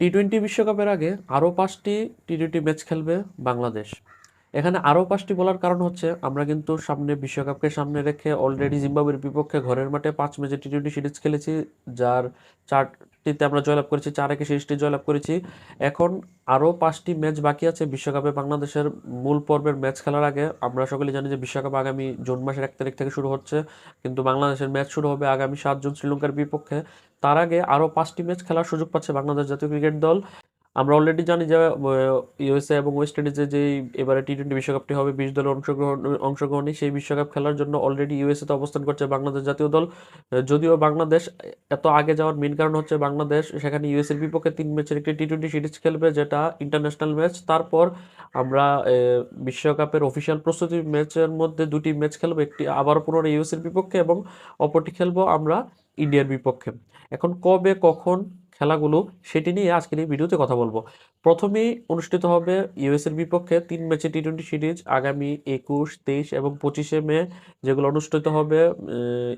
T twenty বিশ্বকাপের আগে আরও পাঁচটি টি টোয়েন্টি ম্যাচ খেলবে বাংলাদেশ। এখানে আরও পাঁচটি বলার কারণ হচ্ছে, আমরা কিন্তু সামনে বিশ্বকাপকে সামনে রেখে অলরেডি জিম্বাবুয়ের বিপক্ষে ঘরের মাঠে পাঁচ ম্যাচে টি টোয়েন্টি সিরিজ খেলেছি, যার চারটিতে আমরা জয়লাভ করেছি, চার একে সিরিজটি জয়লাভ করেছি। এখন আরও পাঁচটি ম্যাচ বাকি আছে, বিশ্বকাপে বাংলাদেশের মূল পর্বের ম্যাচ খেলার আগে। আমরা সকলে জানি যে বিশ্বকাপ আগামী জুন মাসের এক তারিখ থেকে শুরু হচ্ছে, কিন্তু বাংলাদেশের ম্যাচ শুরু হবে আগামী সাত জুন শ্রীলঙ্কার বিপক্ষে। তার আগে আরও পাঁচটি ম্যাচ খেলার সুযোগ পাচ্ছে বাংলাদেশ জাতীয় ক্রিকেট দল। আমরা অলরেডি জানি যে ইউএসএ এবং ওয়েস্ট ইন্ডিজে যে এবারে টি টোয়েন্টি বিশ্বকাপটি হবে, বিশ দলের অংশগ্রহণ অংশগ্রহণে সেই বিশ্বকাপ খেলার জন্য অলরেডি ইউএসএতে অবস্থান করছে বাংলাদেশ জাতীয় দল। যদিও বাংলাদেশ, এত আগে যাওয়ার মেন কারণ হচ্ছে বাংলাদেশ, সেখানে ইউএসএর বিপক্ষে তিন ম্যাচের একটি টি টোয়েন্টি সিরিজ খেলবে, যেটা ইন্টারন্যাশনাল ম্যাচ তারপর আমরা বিশ্বকাপের অফিসিয়াল প্রস্তুতি ম্যাচের মধ্যে দুটি ম্যাচ খেলব, একটি আবার পুনরায় ইউএসএর বিপক্ষে এবং অপরটি খেলব আমরা ইন্ডিয়ার বিপক্ষে। এখন কবে, কখন খেলাগুলো সেটি নিয়ে আজকের এই ভিডিওতে কথা বলব। প্রথমেই অনুষ্ঠিত হবে ইউএসের বিপক্ষে তিন ম্যাচে টি টোয়েন্টি সিরিজ আগামী একুশ, তেইশ এবং পঁচিশে মে, যেগুলো অনুষ্ঠিত হবে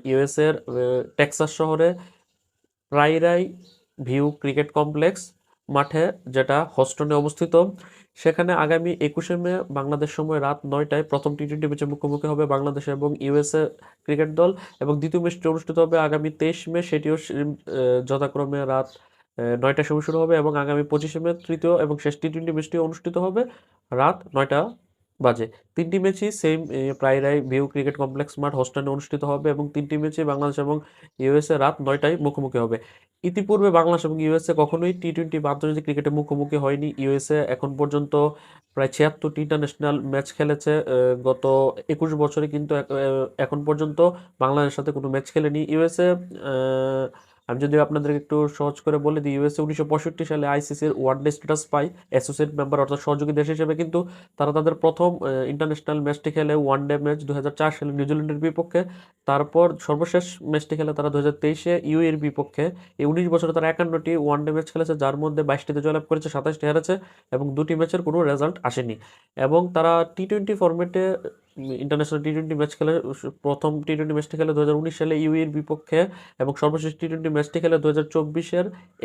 ইউএসের টেক্সাস শহরে প্রাইরাই ভিউ ক্রিকেট কমপ্লেক্স মাঠে, যেটা হস্টনে অবস্থিত। সেখানে আগামী একুশে মে বাংলাদেশ সময় রাত নয়টায় প্রথম টি টোয়েন্টি ম্যাচে মুখোমুখি হবে বাংলাদেশ এবং ইউএসএ ক্রিকেট দল এবং দ্বিতীয় ম্যাচটি অনুষ্ঠিত হবে আগামী তেইশ মে, সেটিও যথাক্রমে রাত নয়টার সময় শুরু হবে এবং আগামী পঁচিশে মে তৃতীয় এবং শেষ টি টোয়েন্টি ম্যাচটি অনুষ্ঠিত হবে রাত নয়টা বাজে। তিনটি ম্যাচই same Prairie View cricket complex মাঠ হোস্টেনে অনুষ্ঠিত হবে এবং তিনটি ম্যাচে বাংলাদেশ এবং ইউএসএ রাত নয়টায় মুখোমুখি হবে। ইতিপূর্বে বাংলাদেশ এবং ইউএসএ কখনোই টি টোয়েন্টি বা আন্তর্জাতিক ক্রিকেটে মুখোমুখি হয়নি। ইউএসএ এখন পর্যন্ত প্রায় ছিয়াত্তরটি ইন্টারন্যাশনাল ম্যাচ খেলেছে গত একুশ বছরে কিন্তু এখন পর্যন্ত বাংলাদেশের সাথে কোনো ম্যাচ খেলেনি। ইউএসএ আমি যদি আপনাদেরকে একটু সহজ করে বলে দিই ইউএসএ উনিশশো পঁয়ষট্টি সালে আইসিসির ওয়ান ডে স্ট্যাটাস পায় অ্যাসোসিয়েট মেম্বার অর্থাৎ সহযোগী দেশ হিসেবে। কিন্তু তারা তাদের প্রথম ইন্টারন্যাশনাল ম্যাচটি খেলে ওয়ান ডে ম্যাচ দু হাজার চার সালে নিউজিল্যান্ডের বিপক্ষে। তারপর সর্বশেষ ম্যাচটি খেলে তারা দু হাজার তেইশে ইউ এর বিপক্ষে। এই উনিশ বছরে তারা একান্নটি ওয়ান ডে ম্যাচ খেলেছে, যার মধ্যে বাইশটিতে জয়লাভ করেছে, সাতাশটি হেরেছে এবং দুটি ম্যাচের কোনো রেজাল্ট আসেনি। এবং তারা টি টোয়েন্টি ফর্মেটে ইন্টারন্যাশনাল টি টোয়েন্টি ম্যাচ খেলে প্রথম টি টোয়েন্টি ম্যাচটি খেলে দু হাজার উনিশ সালে ইউএর বিপক্ষে এবং সর্বশেষ টি টোয়েন্টি ম্যাচটি খেলে দু হাজার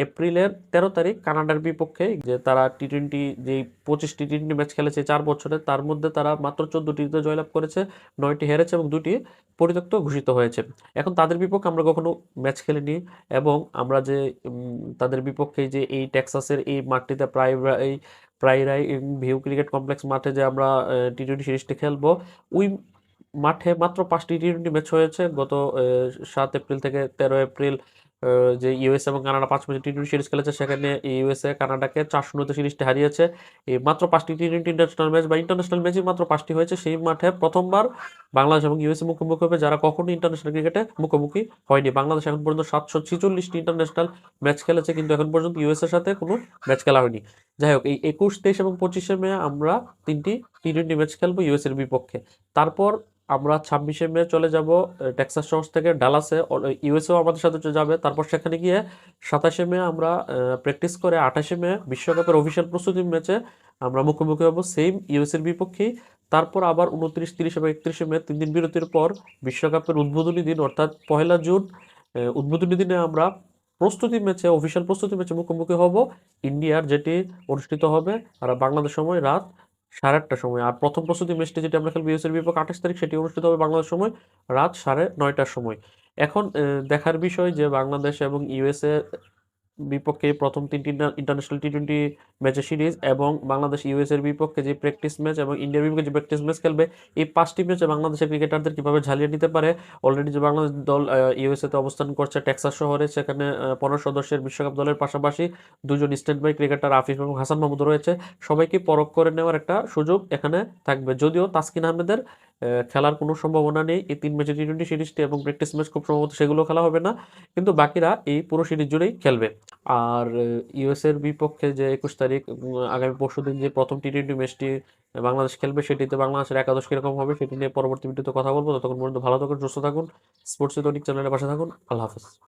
এপ্রিলের তেরো তারিখ কানাডার বিপক্ষে, যে তারা টি টোয়েন্টি যেই পঁচিশটি টি টোয়েন্টি ম্যাচ খেলেছে চার বছরে, তার মধ্যে তারা মাত্র চোদ্দটিতে জয়লাভ করেছে, নয়টি হেরেছে এবং দুটি পরিত্যক্ত ঘোষিত হয়েছে। এখন তাদের বিপক্ষে আমরা কখনো ম্যাচ খেলিনি এবং আমরা যে তাদের বিপক্ষে যে এই টেক্সাসের এই মাঠটিতে প্রায় এই প্রায়রাই ভিউ ক্রিকেট কমপ্লেক্স মাঠে যে আমরা টি টোয়েন্টি সিরিজটি খেলব, ওই মাঠে মাত্র পাঁচটি টি টোয়েন্টি ম্যাচ হয়েছে। গত সাত এপ্রিল থেকে তেরো এপ্রিল যে ইউএস এবং কানাডা পাঁচ ম্যাচে টি টোয়েন্টি সিরিজ খেলেছে, সেখানে ইউএসএ কানাডাকে চার শূন্যতে সিরিজটি হারিয়েছে। এই মাত্র পাঁচটি টি টোয়েন্টি ইন্টারন্যাশনাল ম্যাচ বা ইন্টারন্যাশনাল ম্যাচই মাত্র পাঁচটি হয়েছে। সেই মাঠে প্রথমবার বাংলাদেশ এবং ইউএসএ মুখোমুখি হবে। যারা কখনো ইন্টারন্যাশনাল ক্রিকেটে মুখোমুখি হয়নি, বাংলাদেশ এখন পর্যন্ত সাতশো ছিচল্লিশটি ইন্টারন্যাশনাল ম্যাচ খেলেছে। কিন্তু এখন পর্যন্ত ইউএসএর সাথে কোনো ম্যাচ খেলা হয়নি। যাই হোক, এই একুশ, তেইশ এবং পঁচিশে মে আমরা তিনটি টি টোয়েন্টি ম্যাচ খেলব ইউএসএর বিপক্ষে। তারপর আমরা ছাব্বিশে মে চলে যাব টেক্সাস শহর থেকে ডালাসে ইউএসএও আমাদের সাথে যাবে। তারপর সেখানে গিয়ে সাতাশে মে আমরা প্র্যাকটিস করে আঠাশে মে বিশ্বকাপের অফিসিয়াল প্রস্তুতি ম্যাচে আমরা মুখোমুখি হব সেম ইউএসের বিপক্ষেই। তারপর আবার উনত্রিশ, তিরিশ এবং একত্রিশে মে তিন দিন বিরতির পর বিশ্বকাপের উদ্বোধনী দিন, অর্থাৎ পহেলা জুন উদ্বোধনী দিনে আমরা প্রস্তুতি ম্যাচে অফিসিয়াল প্রস্তুতি ম্যাচে মুখোমুখি হব ইন্ডিয়ার যেটি অনুষ্ঠিত হবে আর বাংলাদেশ সময় রাত সাড়ে আটটার সময়। আর প্রথম প্রস্তুতি ম্যাচটি যেটি আমরা খেলব ইউএসের বিপক্ষে আঠাশ তারিখ, সেটি অনুষ্ঠিত হবে বাংলাদেশ সময় রাত সাড়ে নয়টার সময়। এখন দেখার বিষয় যে বাংলাদেশ এবং ইউএসএ বিপক্ষে প্রথম তিনটি ইন্টারন্যাশনাল টি টোয়েন্টি ম্যাচের সিরিজ এবং বাংলাদেশ ইউএসের বিপক্ষে যে প্র্যাকটিস ম্যাচ এবং ইন্ডিয়ার বিপক্ষে যে প্র্যাকটিস ম্যাচ খেলবে, এই পাঁচটি ম্যাচে বাংলাদেশের ক্রিকেটারদের কীভাবে ঝালিয়ে নিতে পারে? অলরেডি যে বাংলাদেশ দল ইউএসএতে অবস্থান করছে টেক্সাস শহরে, সেখানে পনেরো সদস্যের বিশ্বকাপ দলের পাশাপাশি দুজন স্টেট বাই ক্রিকেটার আফিফ এবং হাসান মাহমুদ রয়েছে। সবাইকে পরখ করে নেওয়ার একটা সুযোগ এখানে থাকবে। যদিও তাসকিন আহমেদের খেলার কোনো সম্ভাবনা নেই। এই তিন ম্যাচে টি টোয়েন্টি সিরিজটি এবং প্র্যাকটিস ম্যাচ খুব সম্ভবত সেগুলো খেলা হবে না। কিন্তু বাকিরা এই পুরো সিরিজ জুড়েই খেলবে। আর ইউএসের বিপক্ষে যে একুশ তারিখ আগামী পরশু দিন যে প্রথম টি টোয়েন্টি ম্যাচটি বাংলাদেশ খেলবে, সেটিতে বাংলাদেশের একাদশ কীরকম হবে সেটি নিয়ে পরবর্তী ভিডিওতে কথা বলব। ততক্ষণ পর্যন্ত ভালো থাকুন, সুস্থ থাকুন। স্পোর্টস ইউনিক চ্যানেলের পাশে থাকুন। আল্লাহ হাফেজ।